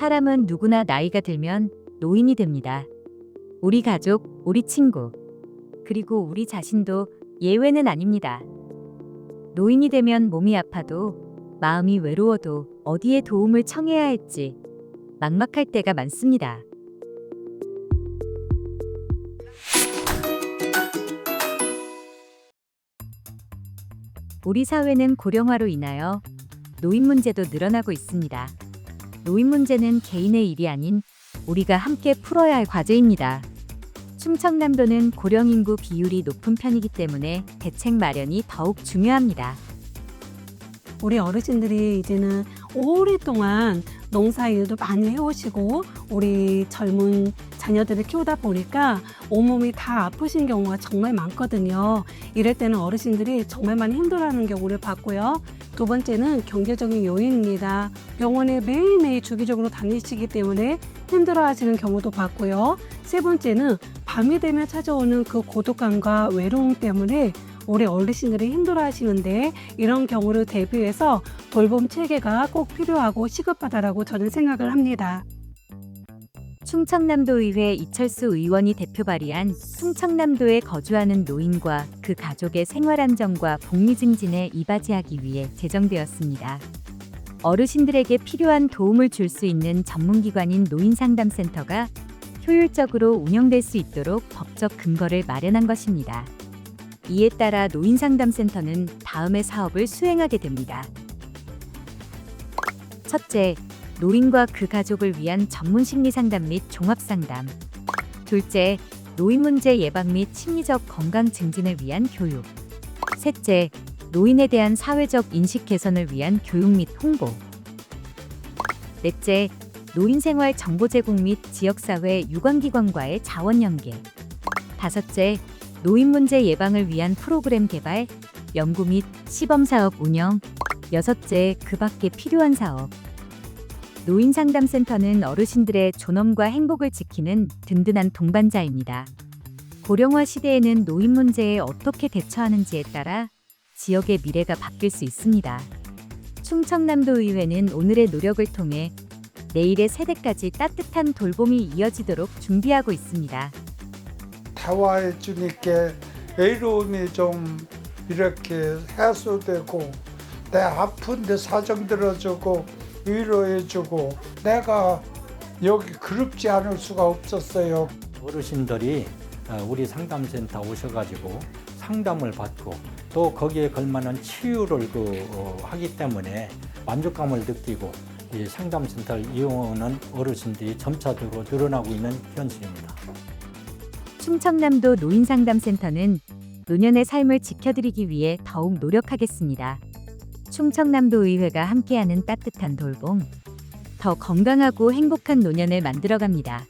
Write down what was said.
사람은 누구나 나이가 들면 노인이 됩니다. 우리 가족, 우리 친구, 그리고 우리 자신도 예외는 아닙니다. 노인이 되면 몸이 아파도 마음이 외로워도 어디에 도움을 청해야 할지 막막할 때가 많습니다. 우리 사회는 고령화로 인하여 노인 문제도 늘어나고 있습니다. 노인 문제는 개인의 일이 아닌 우리가 함께 풀어야 할 과제입니다. 충청남도는 고령 인구 비율이 높은 편이기 때문에 대책 마련이 더욱 중요합니다. 우리 어르신들이 이제는 오랫동안 농사일도 많이 해오시고 우리 젊은 자녀들을 키우다 보니까 온몸이 다 아프신 경우가 정말 많거든요. 이럴 때는 어르신들이 정말 많이 힘들어하는 경우를 봤고요. 두 번째는 경제적인 요인입니다. 병원에 매일매일 주기적으로 다니시기 때문에 힘들어하시는 경우도 봤고요. 세 번째는 밤이 되면 찾아오는 그 고독감과 외로움 때문에 우리 어르신들이 힘들어 하시는데 이런 경우를 대비해서 돌봄 체계가 꼭 필요하고 시급하다라고 저는 생각을 합니다. 충청남도의회 이철수 의원이 대표 발의한 충청남도에 거주하는 노인과 그 가족의 생활 안정과 복리 증진에 이바지하기 위해 제정되었습니다. 어르신들에게 필요한 도움을 줄 수 있는 전문기관인 노인상담센터가 효율적으로 운영될 수 있도록 법적 근거를 마련한 것입니다. 이에 따라 노인상담센터는 다음의 사업을 수행하게 됩니다. 첫째, 노인과 그 가족을 위한 전문 심리 상담 및 종합 상담. 둘째, 노인 문제 예방 및 심리적 건강 증진을 위한 교육. 셋째, 노인에 대한 사회적 인식 개선을 위한 교육 및 홍보. 넷째, 노인 생활 정보 제공 및 지역사회 유관기관과의 자원 연계. 다섯째, 노인 문제 예방을 위한 프로그램 개발, 연구 및 시범 사업 운영. 여섯째, 그 밖에 필요한 사업. 노인 상담센터는 어르신들의 존엄과 행복을 지키는 든든한 동반자입니다. 고령화 시대에는 노인 문제에 어떻게 대처하는지에 따라 지역의 미래가 바뀔 수 있습니다. 충청남도 의회는 오늘의 노력을 통해 내일의 세대까지 따뜻한 돌봄이 이어지도록 준비하고 있습니다. 대화해 주니까 외로움이 좀 이렇게 해소되고 내 아픈데 사정 들어주고 위로해주고 내가 여기 그립지 않을 수가 없었어요. 어르신들이 어, 우리 상담센터 오셔가지고 상담을 받고 또 거기에 걸만한 치유를 그 어, 하기 때문에 만족감을 느끼고 이 상담센터를 이용하는 어르신들이 점차적으로 늘어나고 있는 현실입니다. 충청남도 노인상담센터는 노년의 삶을 지켜드리기 위해 더욱 노력하겠습니다. 충청남도 의회가 함께하는 따뜻한 돌봄, 더 건강하고 행복한 노년을 만들어갑니다.